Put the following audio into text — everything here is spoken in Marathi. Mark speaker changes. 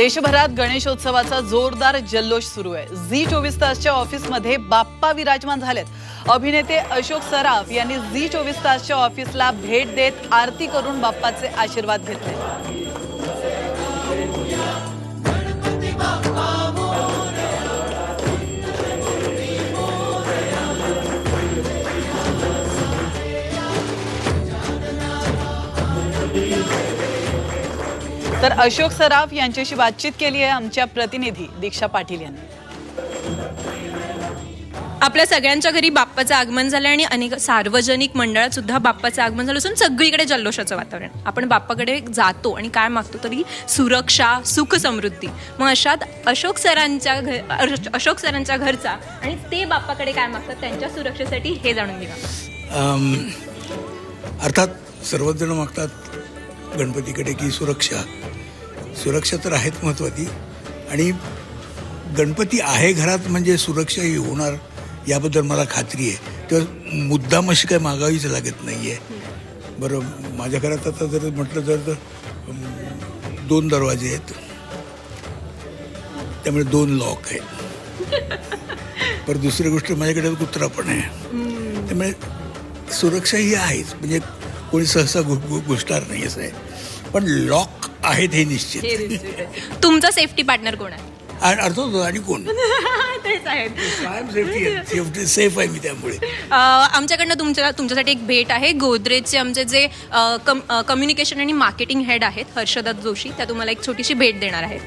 Speaker 1: देशभरात गणेशोत्सवाचा जोरदार जल्लोष सुरू आहे. झी चोवीस तासच्या ऑफिसमध्ये बाप्पा विराजमान झालेत. अभिनेते अशोक सराफ यांनी झी चोवीस तासच्या ऑफिसला भेट देत आरती करून बाप्पाचे आशीर्वाद घेतले. तर अशोक सराफ यांच्याशी बातचीत केली आहे आमच्या प्रतिनिधी दीक्षा पाटील यांनी.
Speaker 2: आपल्या सगळ्यांच्या घरी बाप्पाचं आगमन झालं आणि अनेक सार्वजनिक मंडळात सुद्धा बाप्पाचं आगमन झालं असून सगळीकडे जल्लोषाचं वातावरण. आपण बाप्पाकडे जातो आणि काय मागतो तरी सुरक्षा सुख समृद्धी. मग अशात अशोक सरांच्या घर अश- अशोक सरांच्या घरचा आणि ते बाप्पाकडे काय मागतात त्यांच्या सुरक्षेसाठी हे जाणून घेऊया
Speaker 3: अम, अर्थात सर्वच जण मागतात. गणपतीकडे की सुरक्षा? सुरक्षा तर आहेत महत्त्वाची आणि गणपती आहे घरात म्हणजे सुरक्षा ही होणार याबद्दल मला खात्री आहे. तेव्हा मुद्दाम अशी काही मागावीच लागत नाही आहे बरं माझ्या घरात आता जर म्हटलं तर दोन दरवाजे आहेत. त्यामुळे दोन लॉक आहेत. पर दुसरी गोष्ट माझ्याकडे कुत्रा पण आहे. त्यामुळे सुरक्षा ही आहेच. म्हणजे कोणी सहसा घुसणार नाही असं आहे. पण लॉक आहेत हे निश्चित.
Speaker 2: तुमचा सेफ्टी पार्टनर कोण आहे?
Speaker 3: आणि अर्थात आणि कोण?
Speaker 2: तेच आहेत
Speaker 3: कायम सेफ्टी आहे. सेफ्टी सेफ आहे मी त्यामुळे.
Speaker 2: आमच्याकडनं तुमच्या तुमच्यासाठी एक भेट आहे. गोदरेजचे आमचे जे कम्युनिकेशन आणि मार्केटिंग हेड आहेत हर्षदत्त जोशी त्या तुम्हाला एक छोटीशी भेट देणार आहेत.